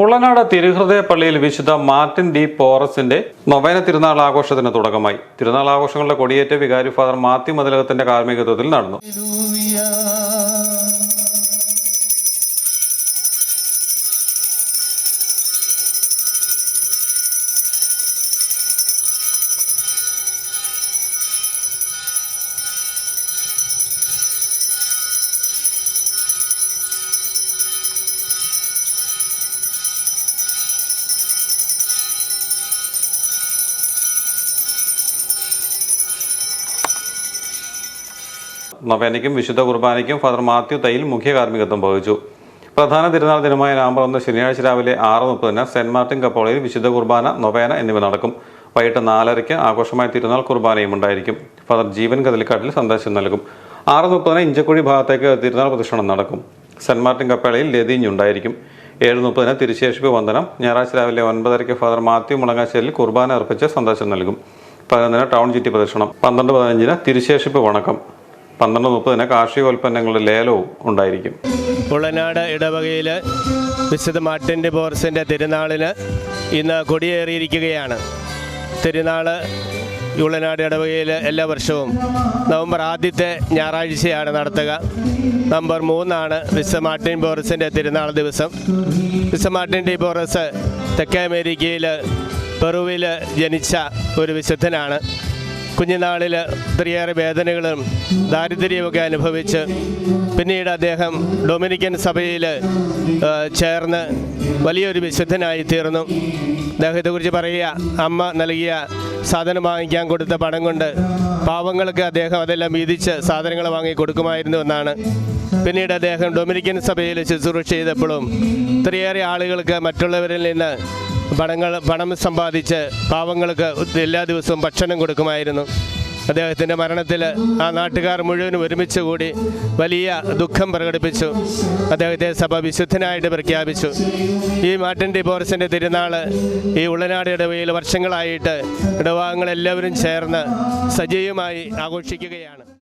ഉള്ളനാട് തിരുഹൃദയ പള്ളിയിൽ വിശുദ്ധ Martin D പോറസിന്റെ നൊവേന തിരുനാൾ ആഘോഷത്തിന് തുടക്കമായി. തിരുനാൾ ആഘോഷങ്ങളുടെ കൊടിയേറ്റ വികാരി ഫാദർ മാത്യു മതിലകത്തിന്റെ കാർമ്മികത്വത്തിൽ നടന്നു. നൊവേനയ്ക്കും വിശുദ്ധ കുർബാനയ്ക്കും ഫാദർ മാത്യു തയ്യിൽ മുഖ്യ കാർമ്മികത്വം വഹിച്ചു. പ്രധാന തിരുനാൾ ദിനമായ നവംബർ ഒന്ന് ശനിയാഴ്ച രാവിലെ ആറ് മുപ്പതിന് സെന്റ് മാർട്ടിൻ കപ്പോളയിൽ വിശുദ്ധ കുർബാന നൊവേന എന്നിവ നടക്കും. വൈകിട്ട് നാലരയ്ക്ക് ആഘോഷമായ തിരുനാൾ കുർബാനയും ഉണ്ടായിരിക്കും. ഫാദർ ജീവൻ കതിലിക്കാട്ടിൽ സന്ദേശം നൽകും. ആറ് മുപ്പതിന് ഇഞ്ചക്കുഴി ഭാഗത്തേക്ക് തിരുനാൾ പ്രദക്ഷിണം നടക്കും. സെന്റ് മാർട്ടിൻ കപ്പേളയിൽ ലതിഞ്ഞുണ്ടായിരിക്കും ഏഴ് മുപ്പതിന് തിരുശേഷിപ്പ് വന്ദനം. ഞായറാഴ്ച രാവിലെ ഒൻപതരയ്ക്ക് ഫാദർ മാത്യു മുളങ്ങാശ്ശേരിൽ കുർബാന അർപ്പിച്ച് സന്ദേശം നൽകും. പതിനൊന്നിന് ടൗൺ ചുറ്റി പ്രദക്ഷിണം പന്ത്രണ്ട് പതിനഞ്ചിന് തിരുശേഷിപ്പ് വണക്കം. പന്ത്രണ്ട് മുപ്പതിന് കാർഷികോൽപ്പന്നങ്ങളുടെ ലേലവും ഉണ്ടായിരിക്കും. ഉളനാട് ഇടവകയിൽ വിശുദ്ധ മാർട്ടിന്റെ ബോർസിന്റെ തിരുനാളിന് ഇന്ന് കൊടിയേറിയിരിക്കുകയാണ്. തിരുനാൾ ഉളനാട് ഇടവകയിൽ എല്ലാ വർഷവും നവംബർ ആദ്യത്തെ ഞായറാഴ്ചയാണ് നടത്തുക. നവംബർ മൂന്നാണ് വിശ്വ മാർട്ടിൻ ബോറസിന്റെ തിരുനാൾ ദിവസം. വിശ്വ മാർട്ടിൻ ഡി ബോറസ് തെക്കേ അമേരിക്കയിൽ പെറുവിൽ ജനിച്ച ഒരു വിശുദ്ധനാണ്. കുഞ്ഞുനാളിൽ ഒത്തിരിയേറെ വേദനകളും ദാരിദ്ര്യമൊക്കെ അനുഭവിച്ച് പിന്നീട് അദ്ദേഹം ഡൊമിനിക്കൻ സഭയിൽ ചേർന്ന് വലിയൊരു വിശുദ്ധനായി തീർന്നു. അദ്ദേഹത്തെക്കുറിച്ച് പറയുക അമ്മ നൽകിയ സാധനം വാങ്ങിക്കാൻ കൊടുത്ത പണം കൊണ്ട് പാവങ്ങൾക്ക് അദ്ദേഹം അതെല്ലാം വീതിച്ച് സാധനങ്ങൾ വാങ്ങി കൊടുക്കുമായിരുന്നു എന്നാണ്. പിന്നീട് അദ്ദേഹം ഡൊമിനിക്കൻ സഭയിൽ ശുശ്രൂഷ ചെയ്തപ്പോഴും ഒത്തിരിയേറെ ആളുകൾക്ക് മറ്റുള്ളവരിൽ നിന്ന് പണങ്ങൾ പണം സമ്പാദിച്ച് പാവങ്ങൾക്ക് എല്ലാ ദിവസവും ഭക്ഷണം കൊടുക്കുമായിരുന്നു. അദ്ദേഹത്തിന്റെ മരണത്തിൽ ആ നാട്ടുകാർ മുഴുവനും ഒരുമിച്ച് കൂടി വലിയ ദുഃഖം പ്രകടിപ്പിച്ചു. അദ്ദേഹത്തെ സഭ വിശുദ്ധനായിട്ട് പ്രഖ്യാപിച്ചു. ഈ മാർട്ടിൻ ഡിബോർസിന്റെ തിരുനാൾ ഈ ഉള്ളനാട് ഇടവയിൽ വർഷങ്ങളായിട്ട് ഇടവാഹങ്ങളെല്ലാവരും ചേർന്ന് സജീവമായി ആഘോഷിക്കുകയാണ്.